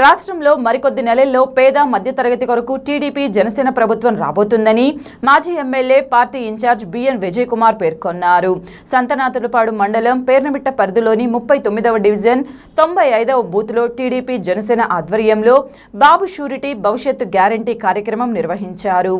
రాష్ట్రంలో మరికొద్ది నెలల్లో పేద మధ్యతరగతి కొరకు టీడీపీ జనసేన ప్రభుత్వం రాబోతుందని మాజీ MLA party incharge BN Vijay Kumar పేర్కొన్నారు. సంతనాతులపాడు మండలం పేర్నమిట్ట పరిధిలోని ముప్పై తొమ్మిదవ డివిజన్ తొంభై ఐదవ బూత్లో టీడీపీ జనసేన ఆధ్వర్యంలో బాబు షూరిటీ భవిష్యత్తు గ్యారంటీ కార్యక్రమం నిర్వహించారు.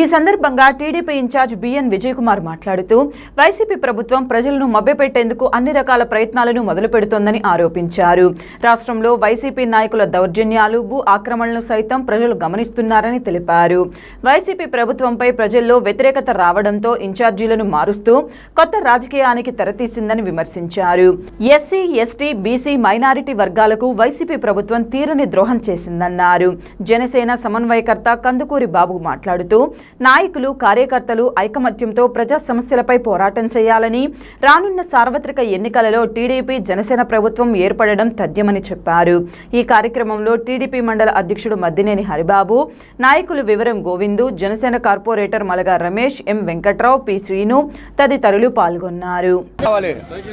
ఈ సందర్భంగా TDP incharge BN Vijay Kumar మాట్లాడుతూ వైసీపీ ప్రభుత్వం ప్రజలను మభ్యపెట్టేందుకు అన్ని రకాల ప్రయత్నాలను మొదలు పెడుతోందని ఆరోపించారు. రాష్ట్రంలో వైసీపీ నాయకుల దౌర్జన్యాలు భూ ఆక్రమణలు సైతం ప్రజలు గమనిస్తున్నారని తెలిపారు. వైసీపీ ప్రభుత్వంపై ప్రజల్లో వ్యతిరేకత రావడంతో ఇన్ఛార్జీలను మారుస్తూ కొత్త రాజకీయానికి తెరతీసిందని విమర్శించారు. ఎస్సీ ఎస్టీ బీసీ మైనారిటీ వర్గాలకు వైసీపీ ప్రభుత్వం తీరని ద్రోహం చేసిందన్నారు. జనసేన సమన్వయకర్త కందుకూరి బాబు మాట్లాడుతూ నాయకులు కార్యకర్తలు ఐకమత్యంతో ప్రజా సమస్యలపై పోరాటం చేయాలని రానున్న సార్వత్రిక ఎన్నికలలో టీడీపీ జనసేన ప్రభుత్వం ఏర్పడడం తథ్యమని చెప్పారు. ఈ కార్యక్రమంలో టీడీపీ మండల అధ్యక్షుడు మద్దినేని హరిబాబు నాయకులు వివరం Govindu Janasena corporator Malaga Ramesh M Venkatrao P Srinu తదితరులు పాల్గొన్నారు.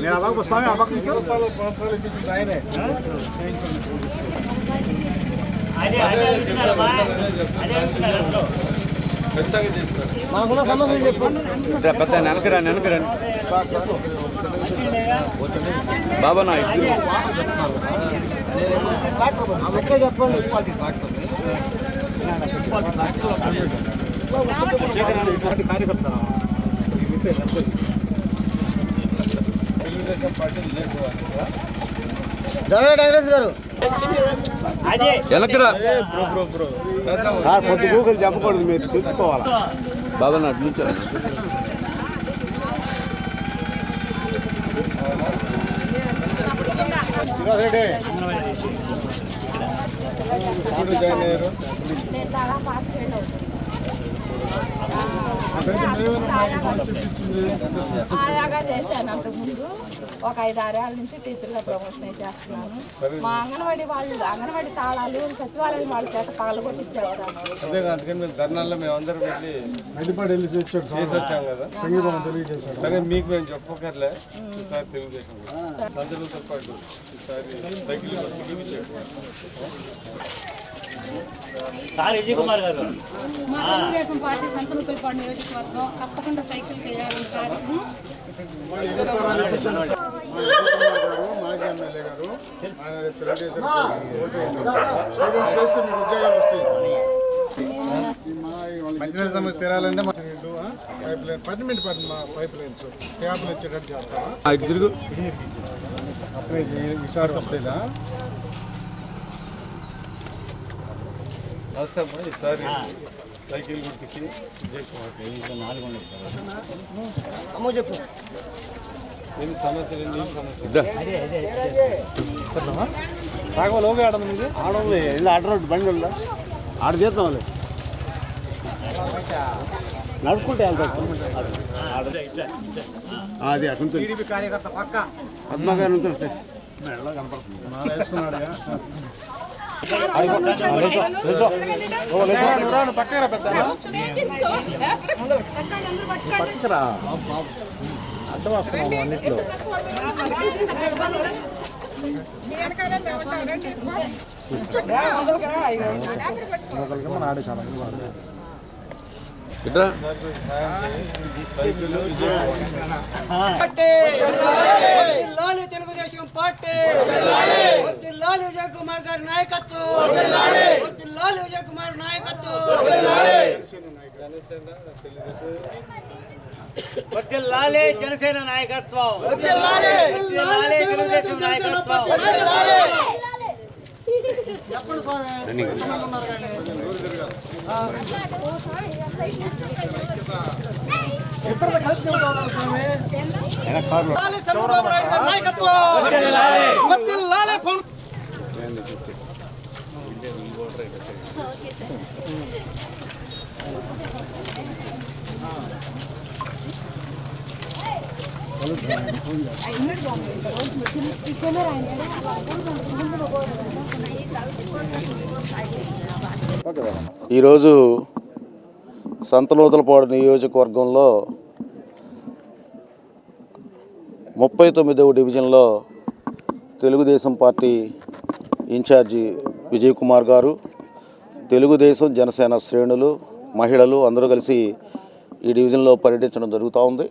నేను అవ్వకు స్వామి పెద్ద వెనకరా వెనకరా బాబా నా ఇద్దరు చెప్పండి. కార్యకర్త సార్ తెలుగుదేశం పార్టీ డైరెక్టర్ గారు. వెనకరా కొద్ది గూగుల్ చెప్పకూడదు మీరు చూసుకోవాలా బాబా నా అటు నుంచి జాయిన్ అయ్యారు అలాగా చేశాను అంతకుముందు. ఒక ఐదు ఆరేళ్ళ నుంచి టీచర్గా ప్రమోషన్ చేస్తున్నాను. మా అంగన్వాడీ వాళ్ళు అంగన్వాడీ తాళాలు సచివాలయం వాళ్ళ చేత పగలగొట్టిచ్చేస్తాను అదే అందుకని మేము ధర్నాల్లో మేము అందరం వెళ్ళి హైదరాబాద్ వెళ్ళి వచ్చాడు చేసి వచ్చాం కదా. సంగీతం తెలియజేశాడు. సరే మీకు మేము చెప్పకర్లే ఈసారి తెలుగుదేశం సందర్భంతో పాటు ఈసారి సైకిల్ బస్సుకి ఇచ్చాడు మా తెలుగుదేశం పార్టీ సంతనూతులపాడు నియోజకవర్గం తప్పకుండా సైకిల్ వేయాలి సార్. గారు మాజీ ఎమ్మెల్యే గారు ఆయన తెలుగుదేశం స్టూడెంట్స్ చేస్తే మీకు ఉద్యోగాలు వస్తాయి మంచినీళ్ళ సమస్య తీరాలంటే pipe line permanent per pipe lines ట్యాబ్లు వచ్చేటట్టు చేస్తారా అప్లై ఈసారి వస్తాయిదా? వస్తాము ఈసారి సైకిల్ గుర్తుకి ఎన్ని సమస్యలు ఎన్ని సమస్యలు? రాఘవ లోగా ఆడదు ఆడదు వెళ్ళి ఆడ రోడ్డు బండి ఉందా? ఆడ చేద్దాం వాళ్ళు నడుచుకుంటే అది అటు నుంచి. కార్యకర్త పక్క. పద్మ గారి నుంచి వస్తాయి మాల వేసుకున్నాడు పక్కరా పెద్ద వస్తున్నాము అన్నిట్లో మన సైకిల్ వర్ధిల్లాలి తెలుగుదేశం పార్టీ వర్ధిల్లాలి విజయ్ కుమార్ గారి నాయకత్వం వర్ధిల్లాలి విజయ్ కుమార్ నాయకత్వం వర్ధిల్లాలి జనసేన నాయకత్వం వర్ధిల్లాలి తెలుగుదేశం నాయకత్వం వర్ధిల్లాలి చంద్రబాబు నాయుడు గారి నాయకత్వం వర్ధిల్లాలి ఈరోజు సంతలోతలపాడు నియోజకవర్గంలో ముప్పై తొమ్మిదవ డివిజన్లో తెలుగుదేశం పార్టీ ఇన్ఛార్జి విజయ్ కుమార్ గారు తెలుగుదేశం జనసేన శ్రేణులు మహిళలు అందరూ కలిసి ఈ డివిజన్లో పర్యటించడం జరుగుతూ ఉంది.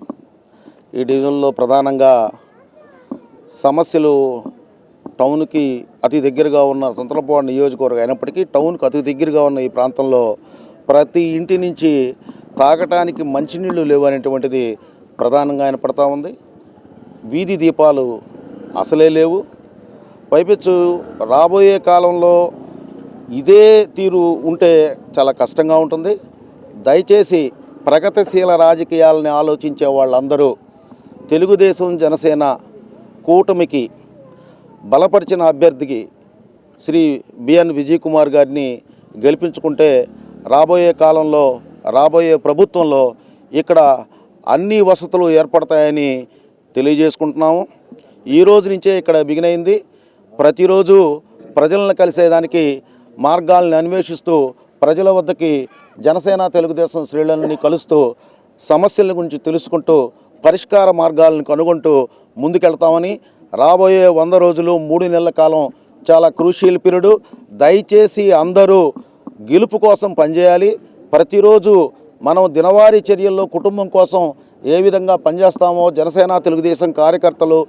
ఈ డివిజన్లో ప్రధానంగా సమస్యలు టౌన్కి అతి దగ్గరగా ఉన్న సంతలపాడు నియోజకవర్గం అయినప్పటికీ టౌన్కి అతి దగ్గరగా ఉన్న ఈ ప్రాంతంలో ప్రతి ఇంటి నుంచి తాగటానికి మంచినీళ్ళు లేవు అనేటువంటిది ప్రధానంగా ఆయన ఉంది. వీధి దీపాలు అసలే లేవు. పైపెచ్చు రాబోయే కాలంలో ఇదే తీరు ఉంటే చాలా కష్టంగా ఉంటుంది. దయచేసి ప్రగతిశీల రాజకీయాలని ఆలోచించే వాళ్ళందరూ తెలుగుదేశం జనసేన కూటమికి బలపరిచిన అభ్యర్థికి శ్రీ బిఎన్ విజయ్ కుమార్ గారిని గెలిపించుకుంటే రాబోయే కాలంలో రాబోయే ప్రభుత్వంలో ఇక్కడ అన్ని వసతులు ఏర్పడతాయని తెలియజేసుకుంటున్నాము. ఈ రోజు నుంచే ఇక్కడ బిగినైంది. ప్రతిరోజు ప్రజలను కలిసేదానికి మార్గాల్ని అన్వేషిస్తూ ప్రజల వద్దకి జనసేన తెలుగుదేశం శ్రేణులని కలుస్తూ సమస్యల గురించి తెలుసుకుంటూ పరిష్కార మార్గాలను కనుగొంటూ ముందుకెళ్తామని రాబోయే వంద రోజులు మూడు నెలల కాలం చాలా క్రూషియల్ పీరియడ్. దయచేసి అందరూ గెలుపు కోసం పనిచేయాలి. ప్రతిరోజు మనం దినవారీ చర్యల్లో కుటుంబం కోసం ఏ విధంగా పనిచేస్తామో జనసేన తెలుగుదేశం కార్యకర్తలు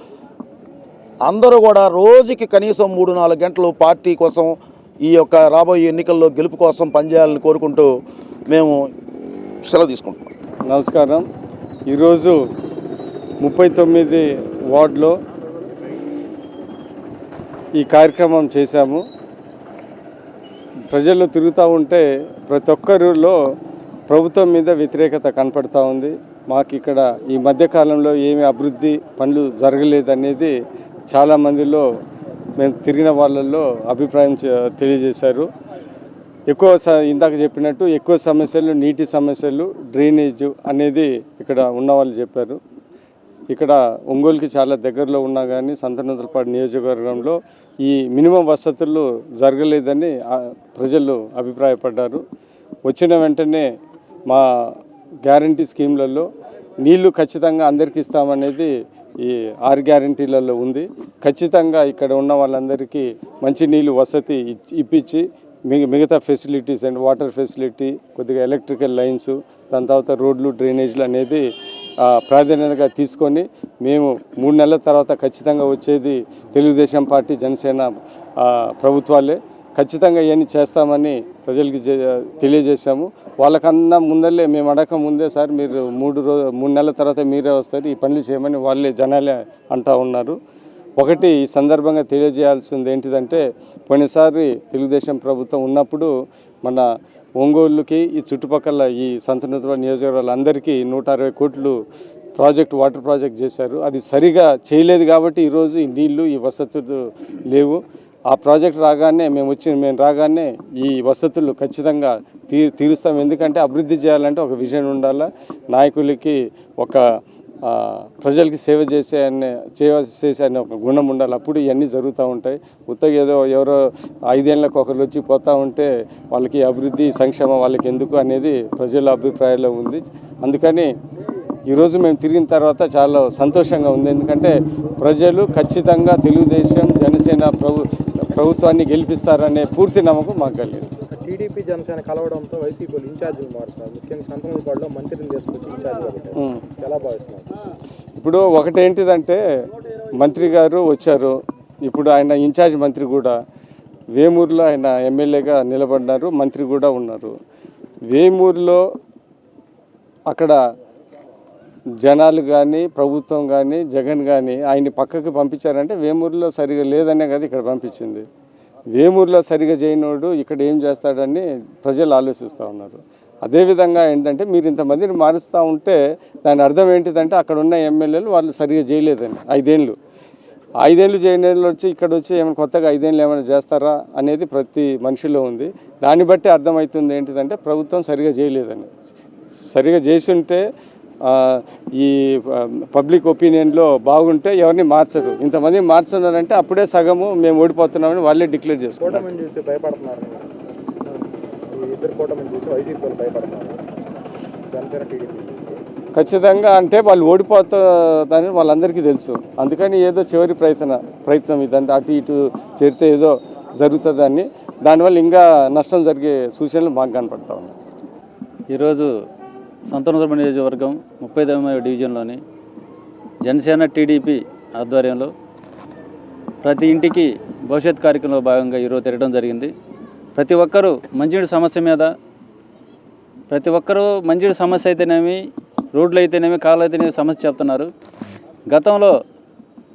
అందరూ కూడా రోజుకి కనీసం మూడు నాలుగు గంటలు పార్టీ కోసం ఈ యొక్క రాబోయే ఎన్నికల్లో గెలుపు కోసం పనిచేయాలని కోరుకుంటూ మేము సెలవు తీసుకుంటాం నమస్కారం. ఈరోజు ముప్పై తొమ్మిది వార్డులో ఈ కార్యక్రమం చేశాము. ప్రజలు తిరుగుతూ ఉంటే ప్రతి ఒక్కరిలో ప్రభుత్వం మీద వ్యతిరేకత కనపడతా ఉంది. మాకు ఇక్కడ ఈ మధ్యకాలంలో ఏమి అభివృద్ధి పనులు జరగలేదనేది చాలామందిలో మేము తిరిగిన వాళ్ళల్లో అభిప్రాయం చే- తెలియజేశారు. ఎక్కువ స ఇందాక చెప్పినట్టు ఎక్కువ సమస్యలు నీటి సమస్యలు డ్రైనేజ్ అనేది ఇక్కడ ఉన్న వాళ్ళు చెప్పారు. ఇక్కడ ఒంగోలుకి చాలా దగ్గరలో ఉన్నా కానీ సంతనూతలపాడు నియోజకవర్గంలో ఈ మినిమం వసతులు జరగలేదని ప్రజలు అభిప్రాయపడ్డారు. వచ్చిన వెంటనే మా గ్యారంటీ స్కీమ్లలో నీళ్ళు ఖచ్చితంగా అందరికీ ఇస్తామనేది ఈ ఆరు గ్యారంటీలలో ఉంది. ఖచ్చితంగా ఇక్కడ ఉన్న వాళ్ళందరికీ మంచి నీళ్ళు వసతి ఇప్పించి మిగ మిగతా ఫెసిలిటీస్ అండ్ వాటర్ ఫెసిలిటీ కొద్దిగా ఎలక్ట్రికల్ లైన్స్ దాని తర్వాత రోడ్లు డ్రైనేజ్లు అనేది ప్రాధాన్యతగా తీసుకొని మేము మూడు నెలల తర్వాత ఖచ్చితంగా వచ్చేది తెలుగుదేశం పార్టీ జనసేన ప్రభుత్వాలే. ఖచ్చితంగా ఇవన్నీ చేస్తామని ప్రజలకి తెలియజేశాము. వాళ్ళకన్నా ముందలే మేము అడగక ముందే సార్ మీరు మూడు రోజు మూడు నెలల తర్వాత మీరే వస్తారు ఈ పనులు చేయమని వాళ్ళే జనాలే అంటా ఉన్నారు. ఒకటి ఈ సందర్భంగా తెలియజేయాల్సింది ఏంటిదంటే పోయినసారి తెలుగుదేశం ప్రభుత్వం ఉన్నప్పుడు మన ఒంగోలుకి ఈ చుట్టుపక్కల ఈ సంతనూతల నియోజకవర్గాలందరికీ నూట అరవై కోట్లు ప్రాజెక్ట్ వాటర్ ప్రాజెక్ట్ చేశారు. అది సరిగా చేయలేదు కాబట్టి ఈరోజు ఈ నీళ్ళు ఈ వసతులు లేవు. ఆ ప్రాజెక్ట్ రాగానే మేము వచ్చి మేము రాగానే ఈ వసతులు ఖచ్చితంగా తీ తీరుస్తాం. ఎందుకంటే అభివృద్ధి చేయాలంటే ఒక విజన్ ఉండాలా? నాయకులకి ఒక ప్రజలకి సేవ చేసే అనే సేవ చేసే అనే ఒక గుణం ఉండాలి. అప్పుడు ఇవన్నీ జరుగుతూ ఉంటాయి. ఉత్తగా ఏదో ఎవరో ఐదేళ్ళకి ఒకరు వచ్చి పోతూ ఉంటే వాళ్ళకి అభివృద్ధి సంక్షేమం వాళ్ళకి ఎందుకు అనేది ప్రజల అభిప్రాయంలో ఉంది. అందుకని ఈరోజు మేము తిరిగిన తర్వాత చాలా సంతోషంగా ఉంది. ఎందుకంటే ప్రజలు ఖచ్చితంగా తెలుగుదేశం జనసేన ప్రభు ప్రభుత్వాన్ని గెలిపిస్తారనే పూర్తి నమ్మకం మాకు కలిగింది. టీడీపీ జనసేన కలవడంతో వైసీపీలు ఇన్ఛార్జీలు మారుతున్నారు ముఖ్యంగా సంతనూరుపాడులో మంత్రిని తీసుకొచ్చి ఇన్ఛార్జీలు. ఎలా భావిస్తున్నారు? ఇప్పుడు ఒకటేంటిదంటే మంత్రి గారు వచ్చారు. ఇప్పుడు ఆయన ఇన్ఛార్జ్ మంత్రి కూడా. వేమూరులో ఆయన ఎమ్మెల్యేగా నిలబడినారు మంత్రి కూడా ఉన్నారు. వేమూరులో అక్కడ జనాలు కానీ ప్రభుత్వం కానీ జగన్ కానీ ఆయన్ని పక్కకి పంపించారంటే వేమూరులో సరిగా లేదనే కదా ఇక్కడ పంపించింది. వేమూరులో సరిగా చేయనోడు ఇక్కడ ఏం చేస్తాడని ప్రజలు ఆలోచిస్తూ ఉన్నారు. అదేవిధంగా ఏంటంటే మీరు ఇంతమందిని మారుస్తూ ఉంటే దాని అర్థం ఏంటిదంటే అక్కడ ఉన్న ఎమ్మెల్యేలు వాళ్ళు సరిగా చేయలేదని ఐదేళ్ళు. ఐదేళ్ళు చేయనేళ్ళు వచ్చి ఇక్కడ వచ్చి ఏమైనా కొత్తగా ఐదేళ్ళు ఏమైనా చేస్తారా అనేది ప్రతి మనిషిలో ఉంది. దాన్ని బట్టి అర్థమవుతుంది ఏంటిదంటే ప్రభుత్వం సరిగా చేయలేదని సరిగా చేసి ఉంటే ఈ పబ్లిక్ ఒపీనియన్లో బాగుంటే ఎవరిని మార్చరు. ఇంతమంది మార్చున్నారంటే అప్పుడే సగము మేము ఓడిపోతున్నామని వాళ్ళే డిక్లేర్ చేసుకుంటారు. ఖచ్చితంగా అంటే వాళ్ళు ఓడిపోతుందని వాళ్ళందరికీ తెలుసు. అందుకని ఏదో చివరి ప్రయత్న ప్రయత్నం ఇదంతా అటు ఇటు చేరితే ఏదో జరుగుతుందని దానివల్ల ఇంకా నష్టం జరిగే సూచనలు మాకు కనపడతా ఉన్నాయి. ఈరోజు సంతనోత్తర నియోజకవర్గం ముప్పై తొమ్మిది డివిజన్లోని జనసేన టీడీపీ ఆధ్వర్యంలో ప్రతి ఇంటికి భవిష్యత్ కార్యక్రమంలో భాగంగా ఈరోజు తిరగడం జరిగింది. ప్రతి ఒక్కరూ మంచినీటి సమస్య మీద ప్రతి ఒక్కరూ మంచినీటి సమస్య అయితేనేమి రోడ్లు అయితేనేమి కాళ్ళు అయితేనేమి సమస్య చెప్తున్నారు. గతంలో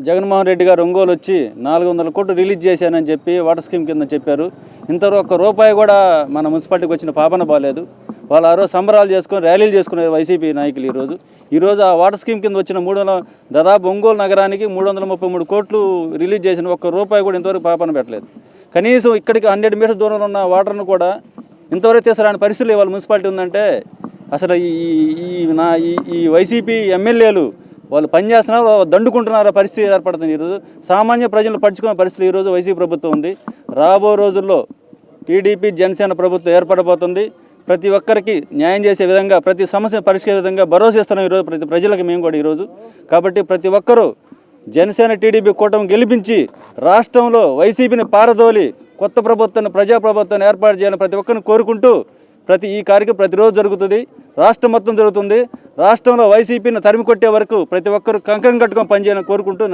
జగన్మోహన్ రెడ్డి గారు ఒంగోలు వచ్చి నాలుగు వందల కోట్లు రిలీజ్ చేశానని చెప్పి వాటర్ స్కీమ్ కింద చెప్పారు. ఇంతవరకు ఒక్క రూపాయి కూడా మన మున్సిపాలిటీకి వచ్చిన పాపన బాలేదు. వాళ్ళు ఆ రోజు సంబరాలు చేసుకొని ర్యాలీలు చేసుకున్నారు వైసీపీ నాయకులు ఈరోజు. ఈరోజు ఆ వాటర్ స్కీమ్ కింద వచ్చిన మూడు వందల దాదాపు ఒంగోలు నగరానికి మూడు వందల ముప్పై మూడు కోట్లు రిలీజ్ చేసిన ఒక్క రూపాయి కూడా ఇంతవరకు పాపన పెట్టలేదు. కనీసం ఇక్కడికి హండ్రెడ్ మీటర్స్ దూరంలో ఉన్న వాటర్ను కూడా ఇంతవరకు తీసుకురాని పరిస్థితులు ఇవాళ మున్సిపాలిటీ ఉందంటే అసలు ఈ ఈ నా ఈ ఈ వైసీపీ ఎమ్మెల్యేలు వాళ్ళు పనిచేస్తున్నారు దండుకుంటున్నారు పరిస్థితి ఏర్పడుతుంది ఈరోజు. సామాన్య ప్రజలు పడుచుకునే పరిస్థితి ఈరోజు వైసీపీ ప్రభుత్వం ఉంది. రాబో రోజుల్లో టీడీపీ జనసేన ప్రభుత్వం ఏర్పడబోతుంది. ప్రతి ఒక్కరికి న్యాయం చేసే విధంగా ప్రతి సమస్య పరిష్కరించే విధంగా భరోసా ఇస్తున్నాం ఈరోజు ప్రతి ప్రజలకు మేము కూడా ఈరోజు. కాబట్టి ప్రతి ఒక్కరూ జనసేన టీడీపీ కూటమి గెలిపించి రాష్ట్రంలో వైసీపీని పారదోలి కొత్త ప్రభుత్వాన్ని ప్రజాప్రభుత్వాన్ని ఏర్పాటు చేయాలని ప్రతి ఒక్కరిని కోరుకుంటూ ప్రతి ఈ కార్యక్రమం ప్రతిరోజు జరుగుతుంది. రాష్ట్రం మొత్తం జరుగుతుంది. రాష్ట్రంలో వైసీపీని తరిమి కొట్టే వరకు ప్రతి ఒక్కరు కంకం కట్టుకొని పనిచేయాలని కోరుకుంటూ